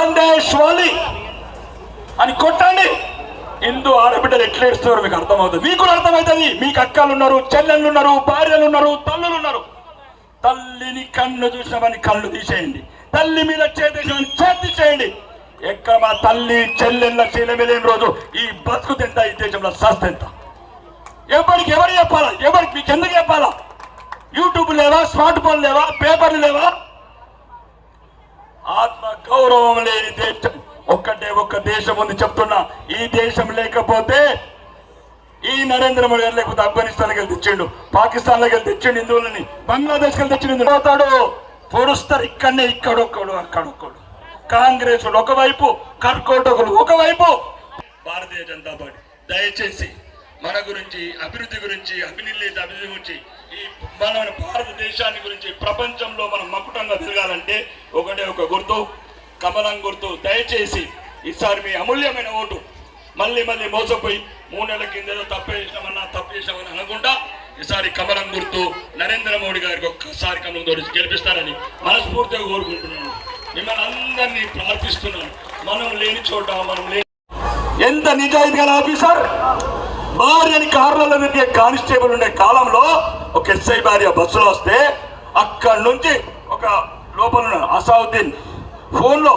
సందేశ్ వాలి అని కొట్టండి. హిందూ ఆడబిడ్డలు ఎట్లా ఏడుస్తున్నారో మీకు అర్థమవుతుంది. మీకు కూడా అర్థమవుతుంది. మీకు అక్కలు ఉన్నారు చెల్లెళ్ళు ఉన్నారు భార్యలు ఉన్నారు తల్లులు ఉన్నారు తల్లిని కన్ను చూసినామని కళ్ళు తీసేయండి. తల్లి మీద చేతేసామని చేతి చేయండి ఎక్కడ మా తల్లి చెల్లెళ్ళ శీలమేలేని రోజు ఈ బతుకు తింటా ఈ దేశంలో సస్తెంత ఎవరికి ఎవరు చెప్పాలా? ఎవరికి మీకు ఎందుకు చెప్పాలా? యూట్యూబ్ లేవా? స్మార్ట్ ఫోన్ లేవా? పేపర్లు లేవా? ఆత్మ గౌరవం లేని దేశం. ఒక్కటే ఒక్క దేశం ఉంది చెప్తున్నా. ఈ దేశం లేకపోతే ఈ నరేంద్ర మోడీ గారు లేకపోతే ఆఫ్ఘనిస్తాన్కి వెళ్ళి తెచ్చిండు పాకిస్తాన్లోకి వెళ్ళి తెచ్చిండు హిందువులని బంగ్లాదేశ్కి వెళ్ళి తెచ్చిండు పోతాడు పొడుస్తారు ఇక్కడనే ఇక్కడొక్కడు అక్కడొక్కడు. కాంగ్రెస్ ఒకవైపు కర్కోటకులు ఒకవైపు. భారతీయ జనతా పార్టీ దయచేసి మన గురించి అభివృద్ధి గురించి అభినిలేత అభివృద్ధి గురించి ఈ మన భారతదేశాన్ని గురించి ప్రపంచంలో మనం మకుటంగా తిరగాలంటే ఒకటే ఒక గుర్తు కమలం గుర్తు. దయచేసి ఈసారి మీ అమూల్యమైన ఓటు మళ్ళీ మళ్ళీ మోసపోయి మూడు నెలల కింద తప్పు చేసినామన్నా తప్పు చేసినామని అనకుండా ఈసారి కమలం గుర్తు నరేంద్ర మోడీ గారికి ఒక్కసారి కమలం తోడి గెలిపిస్తారని మనస్ఫూర్తిగా కోరుకుంటున్నాను. మిమ్మల్ని అందరినీ ప్రార్థిస్తున్నాను. మనం లేని చోట మనం లేని ఎంత నిజాయితీ గల ఆఫీసర్? భార్యని కార్లలో తిరిగే కానిస్టేబుల్ ఉండే కాలంలో ఒక ఎస్ఐ భార్య బస్సులో వస్తే అక్కడి నుంచి ఒక లోపల ఉన్న అసావుద్దీన్ ఫోన్లో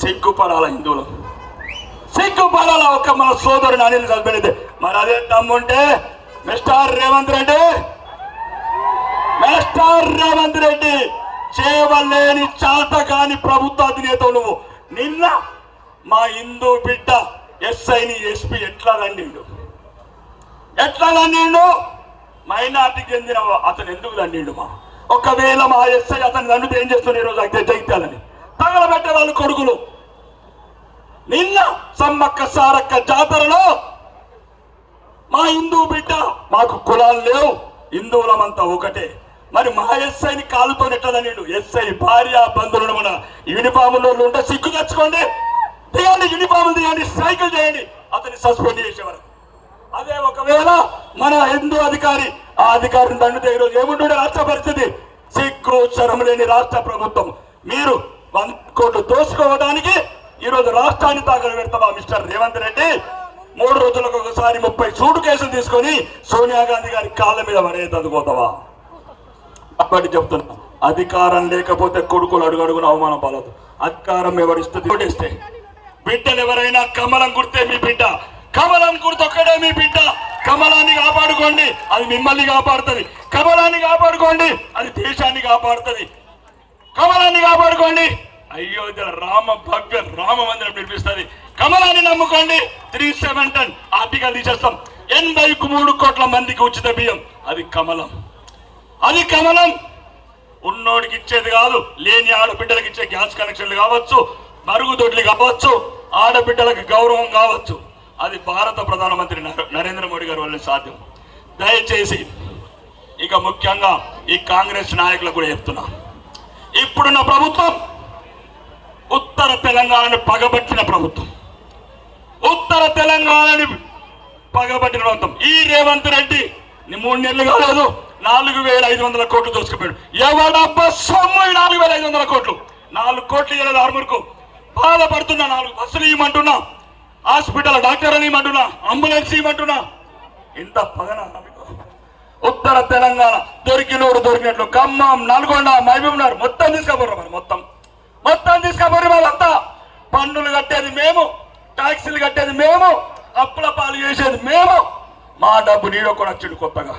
సిగ్గుపడాల హిందువులు. సిగ్గుపడాల ఒక మన సోదరుని అనిల్ చదివినది మరి అదే తమ్ముంటే మిస్టర్ రేవంత్ రెడ్డి. మిస్టర్ రేవంత్ రెడ్డి చేయవలేని చాత కాని ప్రభుత్వ అధినేత నువ్వు. నిన్న మా హిందూ బిడ్డ ఎస్ఐని ఎస్పీ ఎట్లా దండిండు? ఎట్లా దండిండు? మైనార్టీకి చెందిన అతను ఎందుకు దండిండు మా? ఒకవేళ మా ఎస్ఐ అతను దండితే ఏం చేస్తుంది ఈరోజు అయితే జైత్యాలని తగలబెట్టే వాళ్ళు కొడుకులు. నిన్న సమ్మక్క సారక్క జాతరలో మా హిందూ బిడ్డ మాకు కులాలు లేవు హిందువులమంతా ఒకటే. మరి మా ఎస్ఐని కాలుతో నెట్టదని ఎస్ఐ భార్య బంధువులను మన యూనిఫామ్లో ఉంటే సిగ్గు తెచ్చుకోండి. తీయండి యూనిఫామ్లు తీయండి సైకిల్ చేయండి. అతన్ని సస్పెండ్ చేసేవారు అదే ఒకవేళ మన హిందూ అధికారి ఆ అధికారిని దండితే ఈరోజు ఏముంటుండే రాష్ట్ర పరిస్థితి? సిగ్గు చరం లేని రాష్ట్ర ప్రభుత్వం. మీరు వన్ కోట్లు దోసుకోవడానికి ఈరోజు రాష్ట్రాన్ని తాకలు పెడతావా మిస్టర్ రేవంత్ రెడ్డి? మూడు రోజులకు ఒకసారి ముప్పై సూటు కేసులు తీసుకొని సోనియా గాంధీ గారి కాళ్ళ మీద పడేదనుకోతావా అప్పటి చెప్తున్నా అధికారం లేకపోతే కొడుకులు అడుగడుగున అవమానం పాలదు అధికారం ఎవరిస్తే ఓటేస్తే బిడ్డలు ఎవరైనా కమలం గుర్తే మీ బిడ్డ. కమలం గుర్తు ఒక్కడే మీ బిడ్డ. కమలాన్ని కాపాడుకోండి అది మిమ్మల్ని కాపాడుతుంది. కమలాన్ని కాపాడుకోండి అది దేశాన్ని కాపాడుతుంది. కమలాన్ని కాపాడుకోండి. అయోధ్య రామ భవ్య రామ మందిరం నిర్మిస్తుంది కమలాన్ని నమ్ముకోండి. త్రీ సెవెన్ టెన్ ఆర్టికల్ తీసేస్తాం. ఎనభై మూడు కోట్ల మందికి ఉచిత బియ్యం. అది కమలం. అది కమలం. ఉన్నోడికి ఇచ్చేది కాదు లేని ఆడబిడ్డలకు ఇచ్చే గ్యాస్ కనెక్షన్లు కావచ్చు మరుగుదొడ్లు కావచ్చు ఆడబిడ్డలకు గౌరవం కావచ్చు. అది భారత ప్రధానమంత్రి నరేంద్ర మోడీ గారి వల్ల సాధ్యం. దయచేసి ఇక ముఖ్యంగా ఈ కాంగ్రెస్ నాయకులకు కూడా చెప్తున్నా. ఇప్పుడున్న ప్రభుత్వం ఉత్తర తెలంగాణను పగబట్టిన ప్రభుత్వం. ఉత్తర తెలంగాణని పగబట్టిన ప్రభుత్వం. ఈ రేవంత్ రెడ్డి మూడు నెలలు కాలేదు. నాలుగు వేల ఐదు వందల కోట్లు దోసుకుపోయాడు. ఎవడబ్బ సొమ్ము నాలుగు వేల ఐదు వందల కోట్లు? నాలుగు కోట్లు ఇవ్వలేదు ఆర్మూర్కు. బాధపడుతున్నా నాలుగు. బస్సులు ఇవ్వమంటున్నా హాస్పిటల్ డాక్టర్ అని ఇవ్వమంటున్నా అంబులెన్స్ ఇవ్వమంటున్నా ఇంత పగన ఉత్తర తెలంగాణ దొరికినోడు దొరికినట్లు ఖమ్మం నల్గొండ మహబూబ్నగర్ మొత్తం తీసుకుపోరు మరి మొత్తం. మొత్తం తీసుకుపోరు వాళ్ళంతా పన్నులు కట్టేది మేము ట్యాక్సీలు కట్టేది మేము అప్పుల పాలు చేసేది మేము. మా డబ్బు నీడో కూడా వచ్చిండు కొత్తగా.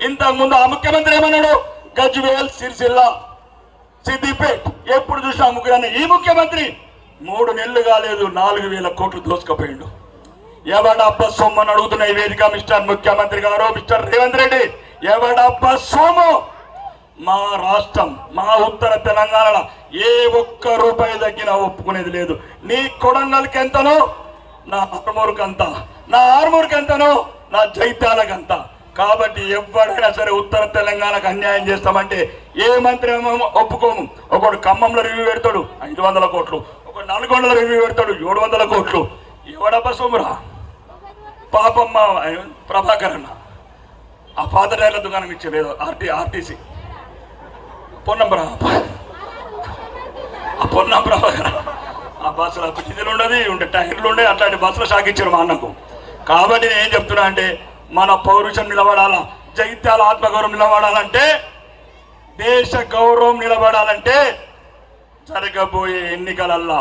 ఇంతకుముందు ఆ ముఖ్యమంత్రి ఏమన్నాడు? గజ్వేల్ సిరిసిల్ల సిద్దిపేట్. ఎప్పుడు చూసినా ముగ్గురు ఈ ముఖ్యమంత్రి మూడు నెలలు కాలేదు నాలుగు వేల కోట్లు దోసుకుపోయిండు. ఎవడప్ప సొమ్మని అడుగుతున్న ఈ వేదిక మిస్టర్ ముఖ్యమంత్రి గారు మిస్టర్ రేవంత్ రెడ్డి. ఎవడప్ప సొమ్ము! మా రాష్ట్రం మా ఉత్తర తెలంగాణలో ఏ ఒక్క రూపాయి తగ్గినా ఒప్పుకునేది లేదు. నీ కొడంగల్కి ఎంతనో? నా ఆర్మూర్కి అంత. నా ఆర్మూర్కి ఎంతనో? నా జైత్యాలకు అంత. కాబట్టి ఎవరైనా సరే ఉత్తర తెలంగాణకు అన్యాయం చేస్తామంటే ఏ మంత్రి ఒప్పుకోము. ఒకడు ఖమ్మంలో రివ్యూ పెడతాడు ఐదు వందల కోట్లు. నాలుగు వందల రివ్యూ పెడతాడు. ఏడు వందల కోట్లు. ఎవడబ్బ సోమరా? పాపమ్మ ప్రభాకర్ అన్న. ఆ పాత టైర్ల దుకాణం ఇచ్చే లేదు ఆర్టీ ఆర్టీసీ పొన్నంబరా ఆ పొన్న ప్రభాకర్ ఆ బస్సులో డీజిల్ ఉండదు ఉండే టైర్లు ఉండే అట్లాంటి బస్సులో సాగించారు మా అన్నకు. కాబట్టి నేను ఏం చెప్తున్నా అంటే మన పౌరుషం నిలబడాలా జైత్యాల ఆత్మగౌరవం నిలబడాలంటే దేశ గౌరవం నిలబడాలంటే జరగబోయే ఎన్నికలల్లా.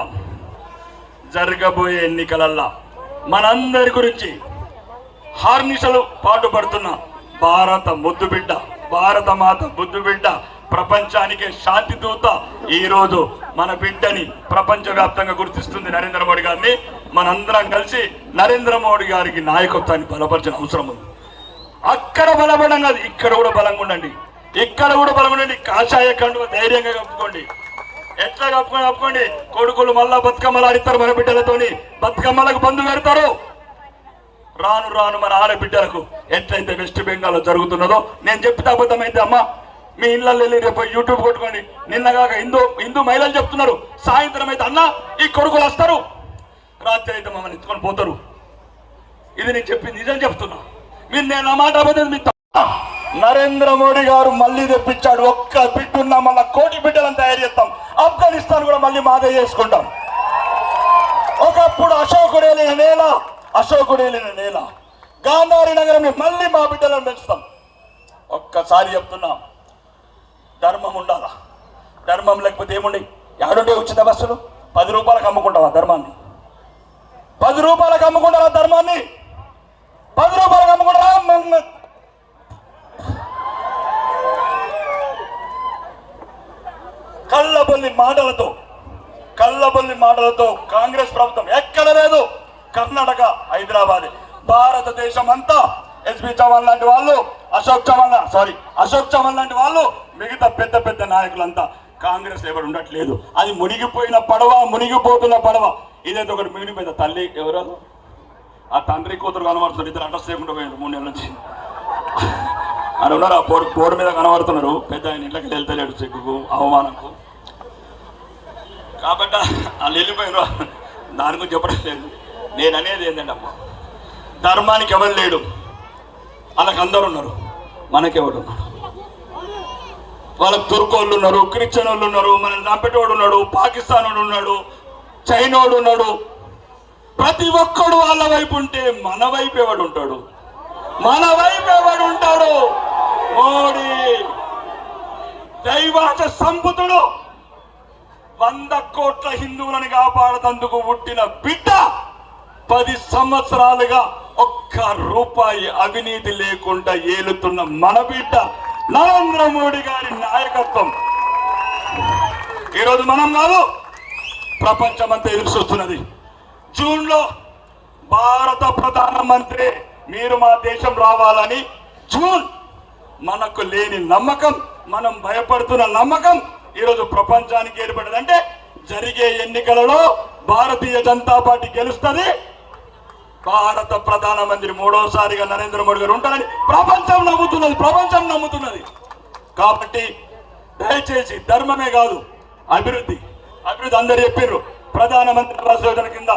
జరగబోయే ఎన్నికలల్లా మనందరి గురించి హార్నిషలు పాటుపడుతున్న భారత ముద్దు బిడ్డ భారత మాత ముద్దుబిడ్డ ప్రపంచానికే శాంతి దూత ఈ రోజు మన బిడ్డని ప్రపంచవ్యాప్తంగా గుర్తిస్తుంది నరేంద్ర మోడీ గారిని. మనందరం కలిసి నరేంద్ర మోడీ గారికి నాయకత్వాన్ని బలపరిచిన అవసరం ఉంది. అక్కడ బలపడం కాదు ఇక్కడ కూడా బలంగా ఉండండి. ఇక్కడ కూడా బలం ఉండండి. కాషాయ కండువ ధైర్యంగా కప్పుకోండి. ఎట్లా కప్పుకొని కప్పుకోండి కొడుకులు మళ్ళా బతుకమ్మలు ఆడిస్తారు మన బిడ్డలతోని. బతుకమ్మలకు బంధు పెడతారు. రాను రాను మన ఆడబిడ్డలకు ఎట్లయితే వెస్ట్ బెంగాల్లో జరుగుతున్నదో నేను చెప్తే అబద్ధమైతే అమ్మా మీ ఇళ్ళల్లో వెళ్ళి రేపు యూట్యూబ్ కొట్టుకోండి. నిన్నగాక హిందూ హిందూ మహిళలు చెప్తున్నారు సాయంత్రం అయితే అన్న ఈ కొడుకులు వస్తారు. రాత్రి అయితే మమ్మల్ని ఎత్తుకొని పోతారు. ఇది నేను చెప్పింది నిజం చెప్తున్నా. మీరు నేను ఆ మాట అబద్ధం మీ నరేంద్ర మోడీ గారు మళ్ళీ తెప్పించాడు. ఒక్క బిడ్డున్న మళ్ళీ కోటి బిడ్డలను తయారు చేస్తాం. ఆఫ్ఘనిస్తాన్ కూడా మళ్ళీ మాదే చేసుకుంటాం. ఒకప్పుడు అశోకుడు వెళ్ళిన నేల అశోకుడు వెళ్ళిన నేల. గాంధారి నగరం మళ్ళీ మా బిడ్డలను పెంచుతాం. ఒక్కసారి చెప్తున్నా ధర్మం ఉండాలా? ధర్మం లేకపోతే ఏముండి? ఏడుండే ఉచిత బస్సులు? పది రూపాయలకు అమ్ముకుంటావా ధర్మాన్ని? పది రూపాయలకు అమ్ముకుంటారా ధర్మాన్ని? పది రూపాయలకు అమ్ముకుంటారా మ- కళ్ళబొల్లి మాటలతో కళ్ళబొల్లి మాటలతో కాంగ్రెస్ ప్రభుత్వం ఎక్కడ లేదు? కర్ణాటక హైదరాబాద్. భారతదేశం అంతా ఎస్పి చవాన్ లాంటి వాళ్ళు అశోక్ చవాన్ సారీ అశోక్ చవాన్ లాంటి వాళ్ళు మిగతా పెద్ద పెద్ద నాయకులంతా కాంగ్రెస్ ఎవరు ఉండట్లేదు. అది మునిగిపోయిన పడవ మునిగిపోతున్న పడవ. ఇదైతే ఒకటి మిగిలిపోయిన తల్లి ఎవరు? ఆ తండ్రి కూతురు కనబడుతుంది ఇద్దరు అడ్రస్ చేయకుండా పోయారు మూడు నెలల నుంచి. అని ఉన్నారు. ఆ బోర్డు బోర్డు మీద కనబడుతున్నారు. పెద్ద ఆయన ఇంట్లోకి వెళ్తలేడు చెక్కుకు అవమానంకు. కాబట్టి వాళ్ళు వెళ్ళిపోయిన దాని గురించి చెప్పడం లేదు. నేను అనేది ఏంటంటే అమ్మ? ధర్మానికి ఎవరు లేడు. వాళ్ళకి అందరు ఉన్నారు. మనకెవడు ఉన్నాడు వాళ్ళకి తుర్కోళ్ళు ఉన్నారు క్రిస్టియన్ వాళ్ళు ఉన్నారు మన చంపేటోడు ఉన్నాడు పాకిస్తాన్ ఉన్నాడు చైనోడు ఉన్నాడు. ప్రతి ఒక్కడు వాళ్ళ వైపు ఉంటే మన వైపు ఎవడు ఉంటాడు? మన వైపు ఎవడు ఉంటాడు? మోడీ దైవాచ సంపుతుడు వంద కోట్ల హిందువులను కాపాడుతందుకు పుట్టిన బిడ్డ పది సంవత్సరాలుగా ఒక్క రూపాయి అవినీతి లేకుండా ఏలుతున్న మన బిడ్డ నరేంద్ర మోడీ గారి నాయకత్వం. ఈరోజు మనం కాదు ప్రపంచమంతా ఎదురు చూస్తున్నది. జూన్లో భారత ప్రధానమంత్రి మీరు మా దేశం రావాలని జూన్ మనకు లేని నమ్మకం మనం భయపడుతున్న నమ్మకం ఈరోజు ప్రపంచానికి ఏర్పడిందంటే జరిగే ఎన్నికలలో భారతీయ జనతా పార్టీ గెలుస్తుంది. భారత ప్రధానమంత్రి మూడోసారిగా నరేంద్ర మోడీ గారు ఉంటారని ప్రపంచం నమ్ముతున్నది ప్రపంచం నమ్ముతున్నది. కాబట్టి దయచేసి ధర్మమే కాదు అభివృద్ధి. అభివృద్ధి అందరు చెప్పారు ప్రధానమంత్రి ఆవాస్ యోజన కింద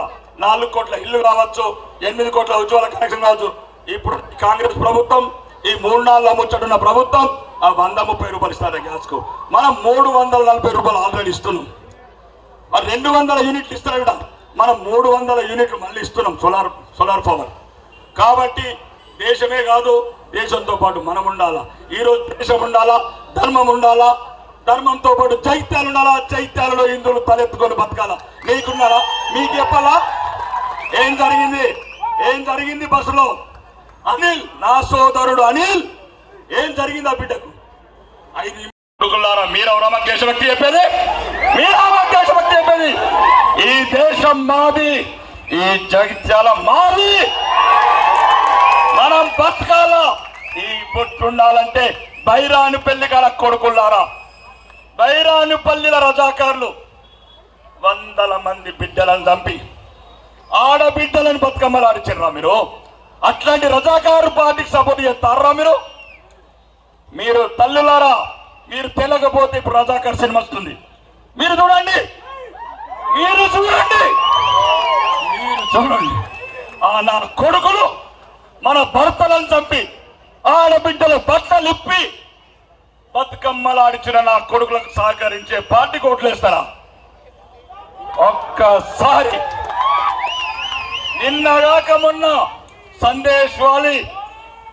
నాలుగు కోట్ల ఇల్లు కావచ్చు ఎనిమిది కోట్ల ఉజ్వల కనెక్షన్ కావచ్చు. ఇప్పుడు కాంగ్రెస్ ప్రభుత్వం ఈ మూడు నాలుగు ముచ్చటున్న ప్రభుత్వం ఆ వంద ముప్పై రూపాయలు ఇస్తారు గ్యాస్కు. మనం మూడు వందల నలభై రూపాయలు ఆల్రెడీ ఇస్తున్నాం. మరి రెండు వందల యూనిట్లు ఇస్తారట మనం మూడు వందల యూనిట్లు మళ్ళీ ఇస్తున్నాం సోలార్ సోలార్ పవర్. కాబట్టి దేశమే కాదు దేశంతో పాటు మనం ఉండాలా. ఈరోజు దేశం ఉండాలా ధర్మం ఉండాలా ధర్మంతో పాటు చైత్యాలు ఉండాలా చైత్యాలలో హిందువులు తలెత్తుకొని బతకాలా. మీకున్నారా? మీకు చెప్పాలా? ఏం జరిగింది? ఏం జరిగింది బస్సులో? అనిల్ నా సోదరుడు అనిల్. ఏం జరిగింది ఆ బిడ్డకు? ఐదు కొడుకులారా మీరెవరా మాకు దేశభక్తి చెప్పేది? మీరా దేశభక్తి చెప్పేది? ఈ దేశం మాది ఈ జగిత్యాల మాది. మనం బతకాల ఈ పుట్టుండాలంటే బైరాని పెళ్ళి గల కొడుకుల్లారా బైరాని పల్లిల రజాకారులు వందల మంది బిడ్డలను చంపి ఆడబిడ్డలను బతుకమ్మలు మీరు. అట్లాంటి రజాకారు పార్టీకి సపోర్ట్ చేస్తారా మీరు? మీరు తల్లులారా మీరు తెలకపోతే ఇప్పుడు రజాకర్ సినిమా వస్తుంది. మీరు చూడండి. మీరు చూడండి. మీరు చూడండి. ఆ నా కొడుకులు మన భర్తలను చంపి ఆడబిడ్డల బట్టలు ఇప్పి బతుకమ్మలాడిచిన నా కొడుకులకు సహకరించే పార్టీ కోట్లేస్తారా ఒక్కసారి. నిన్నగాక మొన్న సందేశ్ వాలి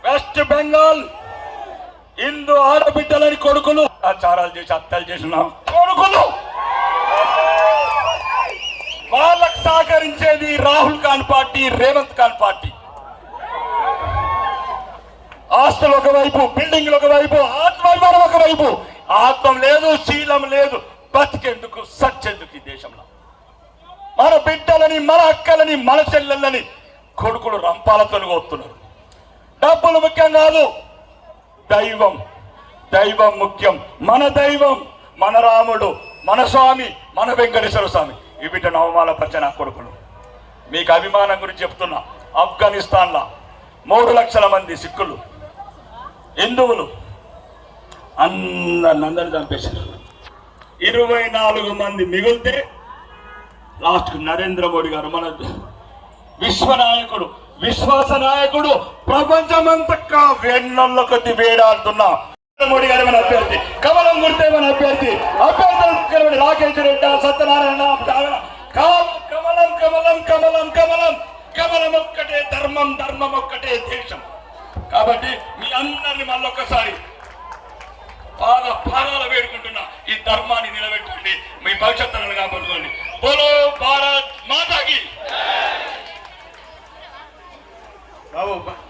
వెస్ట్ బెంగాల్ హిందూ ఆడబిడ్డలని కొడుకులు. ఆచారాలు చేసి హత్యలు చేసిన. కొడుకులు! వాళ్ళకు సహకరించేది రాహుల్ ఖాన్ పార్టీ రేవంత్ ఖాన్ పార్టీ. ఆస్తులు ఒకవైపు బిల్డింగ్లు ఒకవైపు ఆత్మాభిమానం ఒకవైపు. ఆత్మం లేదు శీలం లేదు. బతికెందుకు సచ్చెందుకు ఈ దేశంలో. మన బిడ్డలని మన అక్కలని మన చెల్లెళ్ళని కొడుకులు రంపాలతో వస్తున్నారు డబ్బులు ముఖ్యం కాదు దైవం. దైవం ముఖ్యం. మన దైవం మన రాముడు మన స్వామి మన వెంకటేశ్వర స్వామి. ఈ బిడ్డను నవమాల నా కొడుకులు. మీకు అభిమానం గురించి చెప్తున్నా. ఆఫ్ఘనిస్తాన్లో మూడు లక్షల మంది సిక్కులు హిందువులు అందరిని అందరిని చంపేశారు. ఇరవై నాలుగు మంది మిగిలితే లాస్ట్ నరేంద్ర మోడీ గారు మన విశ్వనాయకుడు విశ్వాస నాయకుడు ప్రపంచమంతగా వెన్నొల్ల కొద్ది వేడాడుతున్న మోడీ గారు మన అభ్యర్థి? కమలం గుర్తే మన అభ్యర్థి? అభ్యర్థులు రాకేష్ రెడ్డి సత్యనారాయణ కమలం కమలం కమలం కమలం. కమలం ఒక్కటే ధర్మం ధర్మం ఒక్కటే దేశం. కాబట్టి మీ అందరిని మళ్ళొక్కసారి బాగా భారాలు వేడుకుంటున్నా. ఈ ధర్మాన్ని నిలబెట్టండి. మీ భవిష్యత్తులను కాపాడుకోండి బోలో భారత్ మాతాకి. Vamos.